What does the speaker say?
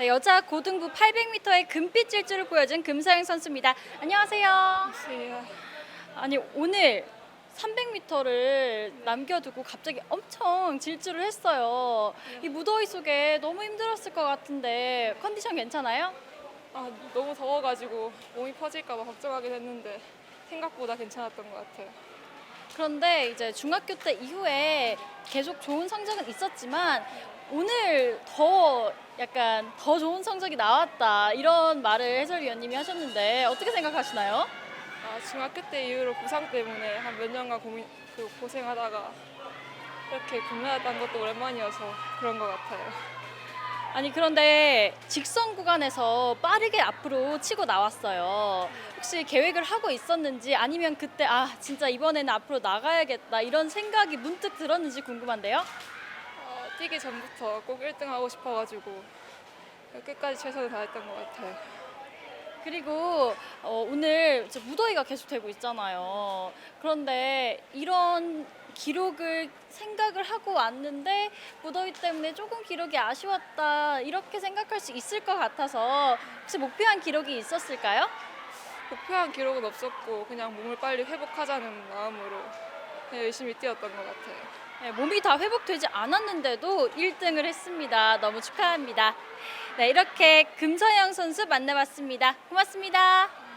네, 여자 고등부 800m의 금빛 질주를 보여준 금서영 선수입니다. 안녕하세요. 안녕하세요. 아니 오늘 300m를 남겨두고 갑자기 엄청 질주를 했어요. 이 무더위 속에 너무 힘들었을 것 같은데 컨디션 괜찮아요? 아, 너무 더워가지고 몸이 퍼질까봐 걱정하긴 했는데 생각보다 괜찮았던 것 같아요. 그런데 이제 중학교 때 이후에 계속 좋은 성적은 있었지만 오늘 더 약간 더 좋은 성적이 나왔다 이런 말을 해설위원님이 하셨는데 어떻게 생각하시나요? 아, 중학교 때 이후로 부상 때문에 한 몇 년간 고민, 그 고생하다가 이렇게 금메달 딴 것도 오랜만이어서 그런 것 같아요. 아니 그런데 직선 구간에서 빠르게 앞으로 치고 나왔어요. 혹시 계획을 하고 있었는지 아니면 그때 아 진짜 이번에는 앞으로 나가야겠다 이런 생각이 문득 들었는지 궁금한데요. 어, 뛰기 전부터 꼭 1등 하고 싶어가지고 끝까지 최선을 다했던 것 같아요. 그리고 어, 오늘 이제 무더위가 계속되고 있잖아요. 그런데 이런 기록을 생각을 하고 왔는데 무더위 때문에 조금 기록이 아쉬웠다 이렇게 생각할 수 있을 것 같아서 혹시 목표한 기록이 있었을까요? 목표한 기록은 없었고 그냥 몸을 빨리 회복하자는 마음으로 그냥 열심히 뛰었던 것 같아요. 네, 몸이 다 회복되지 않았는데도 1등을 했습니다. 너무 축하합니다. 네, 이렇게 금서영 선수 만나봤습니다. 고맙습니다.